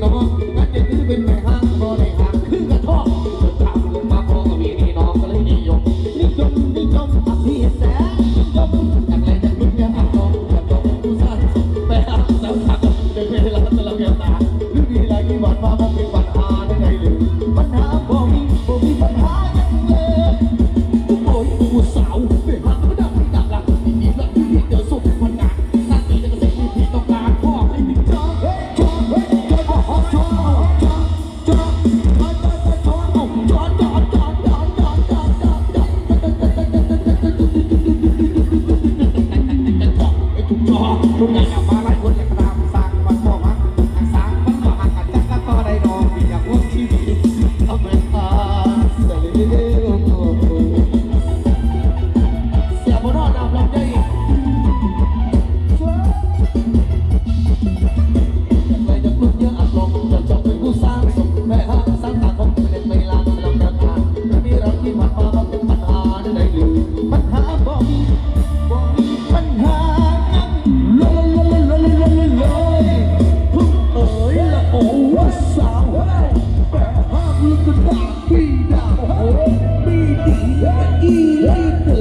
Come on. Eat, eat, eat.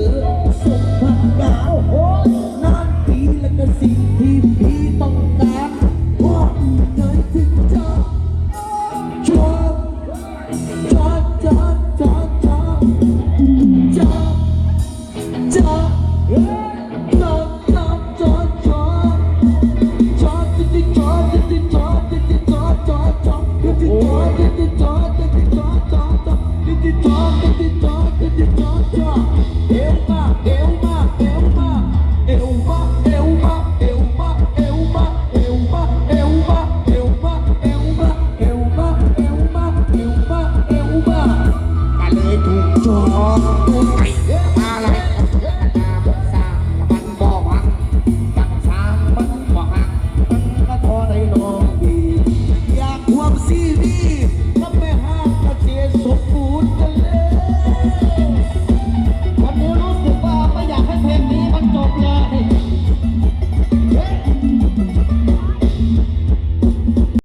ไก่